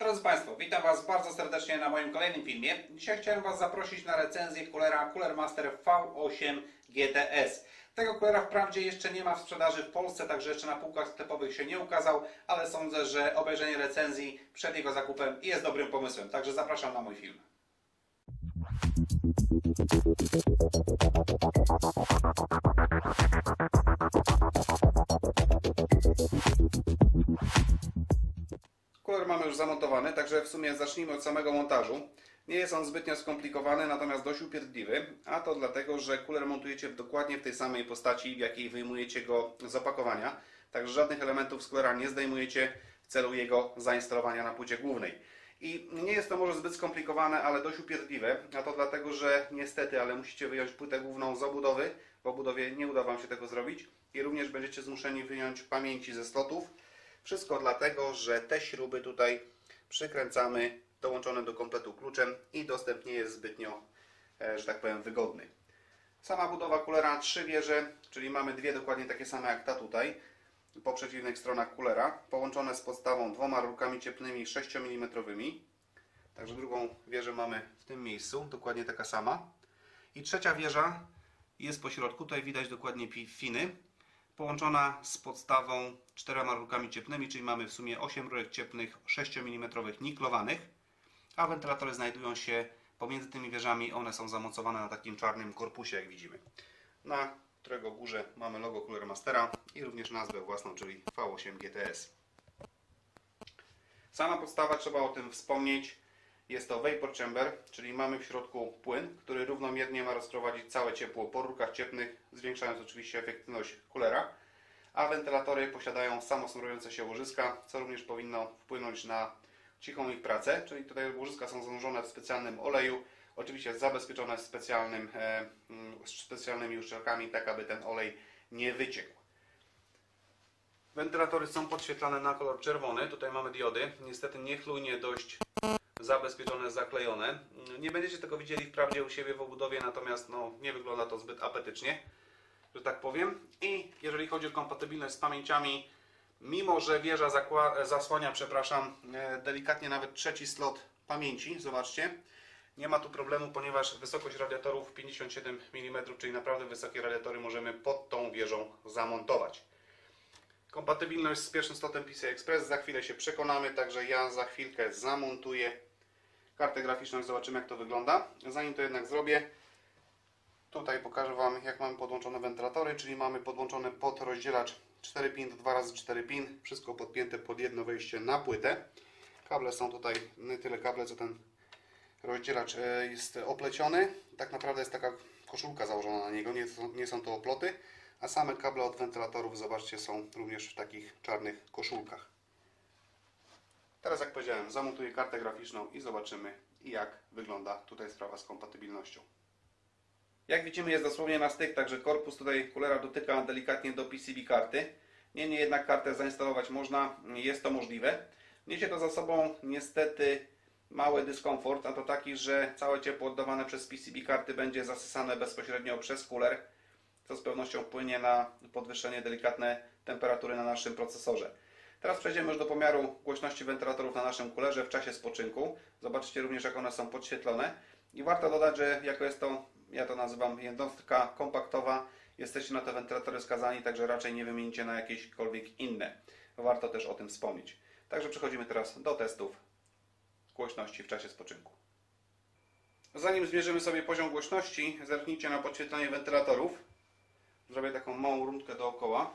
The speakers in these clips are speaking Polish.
Drodzy Państwo, witam Was bardzo serdecznie na moim kolejnym filmie. Dzisiaj chciałem Was zaprosić na recenzję kulera Cooler Master V8 GTS. Tego kulera wprawdzie jeszcze nie ma w sprzedaży w Polsce, także jeszcze na półkach sklepowych się nie ukazał, ale sądzę, że obejrzenie recenzji przed jego zakupem jest dobrym pomysłem. Także zapraszam na mój film. Kuler mamy już zamontowany, także w sumie zacznijmy od samego montażu. Nie jest on zbytnio skomplikowany, natomiast dość upierdliwy, a to dlatego, że kuler montujecie dokładnie w tej samej postaci, w jakiej wyjmujecie go z opakowania. Także żadnych elementów z kulera nie zdejmujecie w celu jego zainstalowania na płycie głównej. I nie jest to może zbyt skomplikowane, ale dość upierdliwe, a to dlatego, że niestety, ale musicie wyjąć płytę główną z obudowy. W obudowie nie uda Wam się tego zrobić i również będziecie zmuszeni wyjąć pamięci ze slotów. Wszystko dlatego, że te śruby tutaj przykręcamy dołączone do kompletu kluczem i dostęp nie jest zbytnio, e, że tak powiem, wygodny. Sama budowa kulera trzy wieże, czyli mamy dwie dokładnie takie same jak ta tutaj, po przeciwnych stronach kulera, połączone z podstawą dwoma rurkami cieplnymi 6 mm. Także drugą wieżę mamy w tym miejscu, dokładnie taka sama. I trzecia wieża jest po środku, tutaj widać dokładnie finy, połączona z podstawą czterema rurkami cieplnymi, czyli mamy w sumie 8 rurek cieplnych 6 mm niklowanych, a wentylatory znajdują się pomiędzy tymi wieżami, one są zamocowane na takim czarnym korpusie, jak widzimy. Na którego górze mamy logo Cooler Mastera i również nazwę własną, czyli V8 GTS. Sama podstawa, trzeba o tym wspomnieć, jest to vapor chamber, czyli mamy w środku płyn, który równomiernie ma rozprowadzić całe ciepło po rurkach cieplnych, zwiększając oczywiście efektywność kulera, a wentylatory posiadają samosmarujące się łożyska, co również powinno wpłynąć na cichą ich pracę, czyli tutaj łożyska są zanurzone w specjalnym oleju, oczywiście zabezpieczone specjalnym, e, specjalnymi uszczelkami, tak aby ten olej nie wyciekł. Wentylatory są podświetlane na kolor czerwony, tutaj mamy diody, niestety niechlujnie dość zabezpieczone, zaklejone. Nie będziecie tego widzieli wprawdzie u siebie w obudowie, natomiast no, nie wygląda to zbyt apetycznie, że tak powiem. I jeżeli chodzi o kompatybilność z pamięciami, mimo że wieża zasłania, przepraszam, e, delikatnie nawet trzeci slot pamięci, zobaczcie, nie ma tu problemu, ponieważ wysokość radiatorów 57 mm, czyli naprawdę wysokie radiatory możemy pod tą wieżą zamontować. Kompatybilność z pierwszym slotem PCI Express za chwilę się przekonamy, także ja za chwilkę zamontuję kartę graficzną i zobaczymy jak to wygląda. Zanim to jednak zrobię, tutaj pokażę Wam jak mamy podłączone wentylatory, czyli mamy podłączony pod rozdzielacz 4 pin 2x4 pin, wszystko podpięte pod jedno wejście na płytę. Kable są tutaj nie tyle kable, co ten rozdzielacz e, jest opleciony. Tak naprawdę jest taka koszulka założona na niego, nie, nie są to oploty, a same kable od wentylatorów, zobaczcie, są również w takich czarnych koszulkach. Teraz jak powiedziałem, zamontuję kartę graficzną i zobaczymy jak wygląda tutaj sprawa z kompatybilnością. Jak widzimy jest dosłownie na styk, także korpus tutaj kulera dotyka delikatnie do PCB karty. Niemniej jednak kartę zainstalować można, jest to możliwe. Niesie to za sobą niestety mały dyskomfort, a to taki, że całe ciepło oddawane przez PCB karty będzie zasysane bezpośrednio przez kuler, co z pewnością wpłynie na podwyższenie delikatne temperatury na naszym procesorze. Teraz przejdziemy już do pomiaru głośności wentylatorów na naszym kulerze w czasie spoczynku. Zobaczcie również jak one są podświetlone. I warto dodać, że jako jest to, ja to nazywam jednostka kompaktowa, jesteście na te wentylatory skazani, także raczej nie wymienicie na jakiekolwiek inne. Warto też o tym wspomnieć. Także przechodzimy teraz do testów głośności w czasie spoczynku. Zanim zmierzymy sobie poziom głośności, zerknijcie na podświetlenie wentylatorów. Zrobię taką małą rundkę dookoła.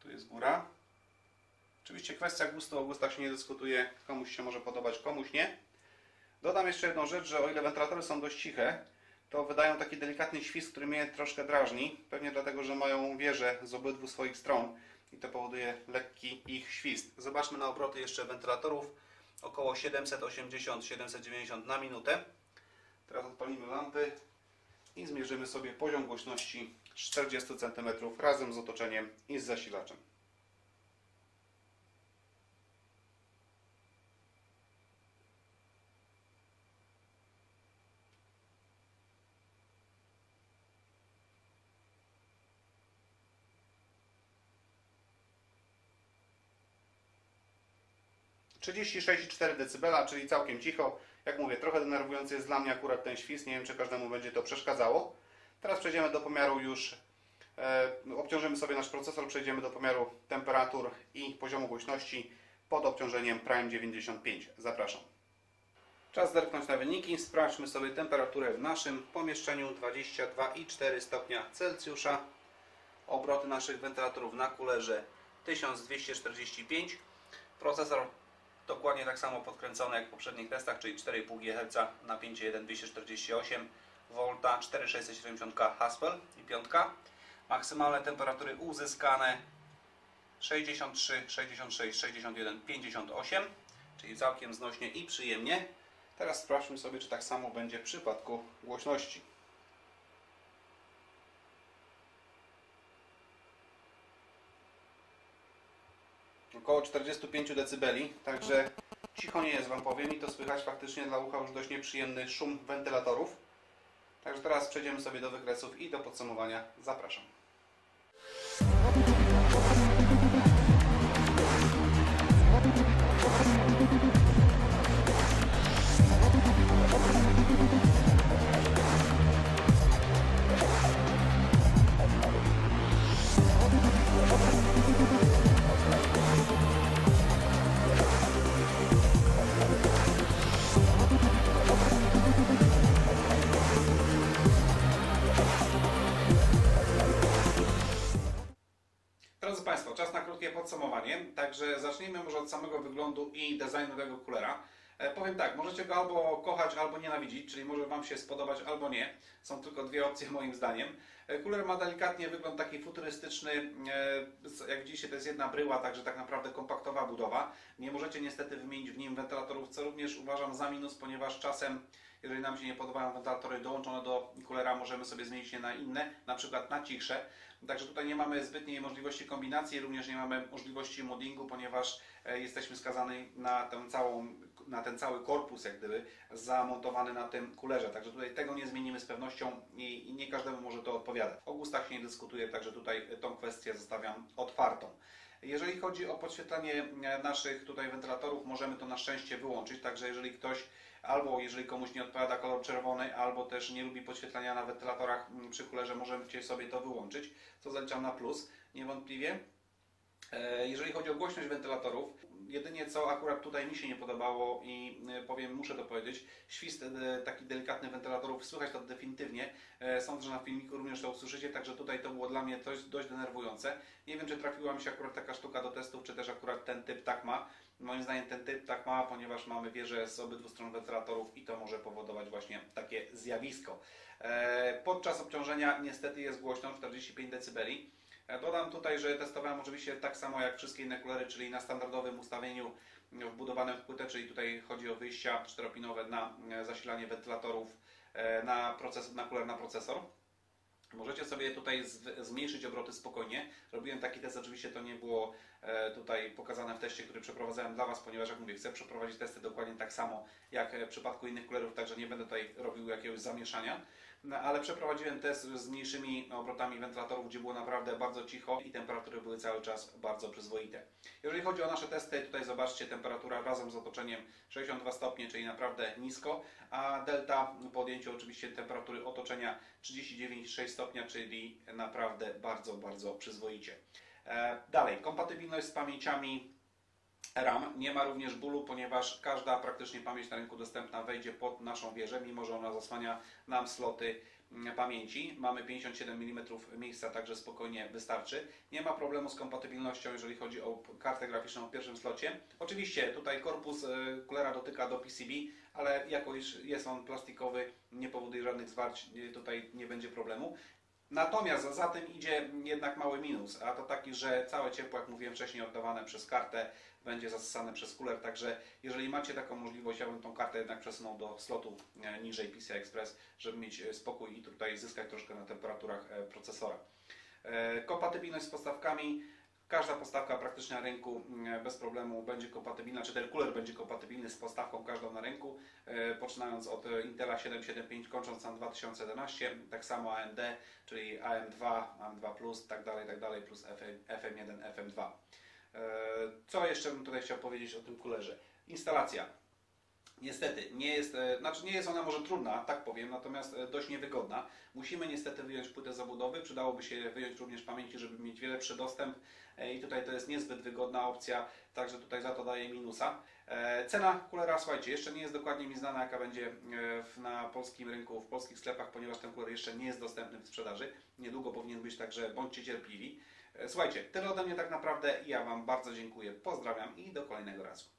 Tu jest góra. Oczywiście kwestia gustu, o gustach się nie dyskutuje. Komuś się może podobać, komuś nie. Dodam jeszcze jedną rzecz, że o ile wentylatory są dość ciche, to wydają taki delikatny świst, który mnie troszkę drażni. Pewnie dlatego, że mają wieże z obydwu swoich stron i to powoduje lekki ich świst. Zobaczmy na obroty jeszcze wentylatorów. Około 780-790 na minutę. Teraz odpalimy lampy i zmierzymy sobie poziom głośności 40 cm razem z otoczeniem i z zasilaczem. 36,4 dB, czyli całkiem cicho. Jak mówię, trochę denerwujący jest dla mnie akurat ten świst. Nie wiem, czy każdemu będzie to przeszkadzało. Teraz przejdziemy do pomiaru już. E, obciążymy sobie nasz procesor, przejdziemy do pomiaru temperatur i poziomu głośności pod obciążeniem Prime 95. Zapraszam. Czas zerknąć na wyniki. Sprawdźmy sobie temperaturę w naszym pomieszczeniu 22,4 stopnia Celsjusza. Obroty naszych wentylatorów na kulerze 1245. Procesor dokładnie tak samo podkręcony jak w poprzednich testach, czyli 4,5 GHz na 5.1 248 V 4670K Haspel i piątka. Maksymalne temperatury uzyskane 63, 66, 61, 58, czyli całkiem znośnie i przyjemnie. Teraz sprawdźmy sobie, czy tak samo będzie w przypadku głośności. Około 45 dB, także cicho nie jest Wam powiem i to słychać faktycznie dla ucha już dość nieprzyjemny szum wentylatorów. Także teraz przejdziemy sobie do wykresów i do podsumowania. Zapraszam. Także zacznijmy może od samego wyglądu i designu tego kulera. E, powiem tak, możecie go albo kochać, albo nienawidzić, czyli może Wam się spodobać, albo nie. Są tylko dwie opcje moim zdaniem. E, kuler ma delikatnie wygląd taki futurystyczny. E, jak widzicie, to jest jedna bryła, także tak naprawdę kompaktowa budowa. Nie możecie niestety wymienić w nim wentylatorów, co również uważam za minus, ponieważ czasem jeżeli nam się nie podobają wentylatory dołączone do kulera, możemy sobie zmienić je na inne, na przykład na cichsze. Także tutaj nie mamy zbytniej możliwości kombinacji, również nie mamy możliwości moddingu, ponieważ e, jesteśmy skazani na, całą, na ten cały korpus, jak gdyby, zamontowany na tym kulerze. Także tutaj tego nie zmienimy z pewnością i, i nie każdemu może to odpowiadać. O gustach się nie dyskutuje, także tutaj tą kwestię zostawiam otwartą. Jeżeli chodzi o podświetlanie e, naszych tutaj wentylatorów, możemy to na szczęście wyłączyć, także jeżeli ktoś albo jeżeli komuś nie odpowiada kolor czerwony, albo też nie lubi podświetlenia na wentylatorach przy kulerze, możecie sobie to wyłączyć, co zaliczam na plus, niewątpliwie. E, jeżeli chodzi o głośność wentylatorów, jedynie co akurat tutaj mi się nie podobało i e, powiem, muszę to powiedzieć, świst e, taki delikatny wentylatorów, słychać to definitywnie. Sądzę, że na filmiku również to usłyszycie, także tutaj to było dla mnie dość, dość denerwujące. Nie wiem, czy trafiła mi się akurat taka sztuka do testów, czy też akurat ten typ tak ma. Moim zdaniem ten typ tak ma, ponieważ mamy wieżę z obydwu stron wentylatorów i to może powodować właśnie takie zjawisko. Podczas obciążenia niestety jest głośno 45 dB. Dodam tutaj, że testowałem oczywiście tak samo jak wszystkie inne kulery, czyli na standardowym ustawieniu wbudowanym w płytę, czyli tutaj chodzi o wyjścia czteropinowe na e, zasilanie wentylatorów e, na, proces, na kuler na procesor. Możecie sobie tutaj zmniejszyć obroty spokojnie. Robiłem taki test, oczywiście to nie było e, tutaj pokazane w teście, który przeprowadzałem dla Was, ponieważ jak mówię, chcę przeprowadzić testy dokładnie tak samo jak w przypadku innych kulerów, także nie będę tutaj robił jakiegoś zamieszania. No, ale przeprowadziłem test z mniejszymi obrotami wentylatorów, gdzie było naprawdę bardzo cicho i temperatury były cały czas bardzo przyzwoite. Jeżeli chodzi o nasze testy, tutaj zobaczcie temperatura razem z otoczeniem 62 stopnie, czyli naprawdę nisko, a delta po odjęciu oczywiście temperatury otoczenia 39,6 stopnia, czyli naprawdę bardzo, bardzo przyzwoicie. E, dalej, kompatybilność z pamięciami RAM. Nie ma również bólu, ponieważ każda praktycznie pamięć na rynku dostępna wejdzie pod naszą wieżę, mimo że ona zasłania nam sloty pamięci. Mamy 57 mm miejsca, także spokojnie wystarczy. Nie ma problemu z kompatybilnością, jeżeli chodzi o kartę graficzną w pierwszym slocie. Oczywiście tutaj korpus e, kulera dotyka do PCB, ale jako iż jest on plastikowy, nie powoduje żadnych zwarć, tutaj nie będzie problemu. Natomiast za tym idzie jednak mały minus, a to taki, że całe ciepło, jak mówiłem wcześniej, oddawane przez kartę będzie zasysane przez kuler, także jeżeli macie taką możliwość, ja bym tą kartę jednak przesunął do slotu e, niżej PCI Express, żeby mieć e, spokój i tutaj zyskać troszkę na temperaturach e, procesora. Kompatybilność z podstawkami. Każda podstawka praktycznie na rynku mm, bez problemu będzie kompatybilna, czy ten cooler będzie kompatybilny z podstawką każdą na rynku, poczynając od Intela 775, kończąc na 2011, tak samo AMD, czyli AM2, AM2+, tak dalej, tak dalej, plus FM1, FM2. Co jeszcze bym tutaj chciał powiedzieć o tym kulerze? Instalacja. Niestety, nie jest, e, znaczy nie jest ona może trudna, tak powiem, natomiast e, dość niewygodna. Musimy niestety wyjąć płytę zabudowy, przydałoby się wyjąć również pamięci, żeby mieć lepszy dostęp e, i tutaj to jest niezbyt wygodna opcja, także tutaj za to daję minusa. Cena kulera, słuchajcie, jeszcze nie jest dokładnie mi znana, jaka będzie na polskim rynku, w polskich sklepach, ponieważ ten kuler jeszcze nie jest dostępny w sprzedaży. Niedługo powinien być, także bądźcie cierpliwi. Słuchajcie, tyle ode mnie tak naprawdę. Ja Wam bardzo dziękuję, pozdrawiam i do kolejnego razu.